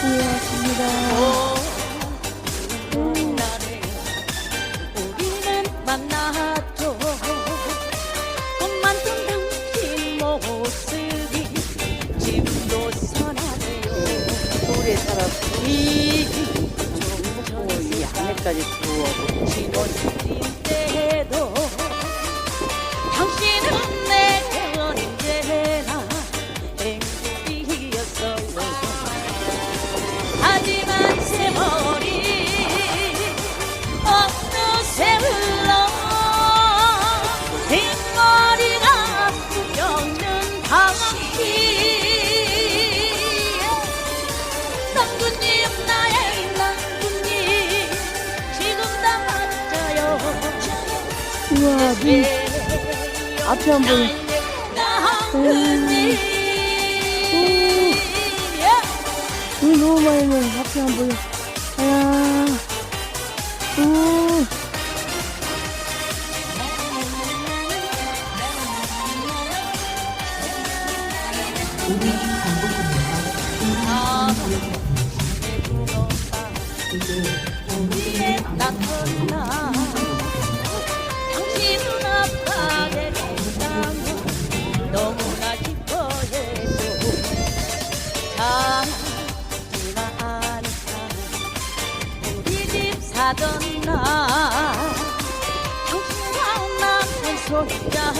고맙습니다. 그날에 우리는 만났죠 꽃 만든 당신 모습이 지금도 선하네요 서울에 살았고, 이이 안에까지 들어오고. 지원드린 때도 우와, 눈, 앞에 한 번. 눈 너무 많이 나 앞에 안 보여. 아야. 오. 우 아니까 우리 집 사던 날 당신과 나는 손잡고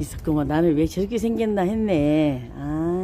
있었구만. 나는 왜 저렇게 생겼나 했네. 아.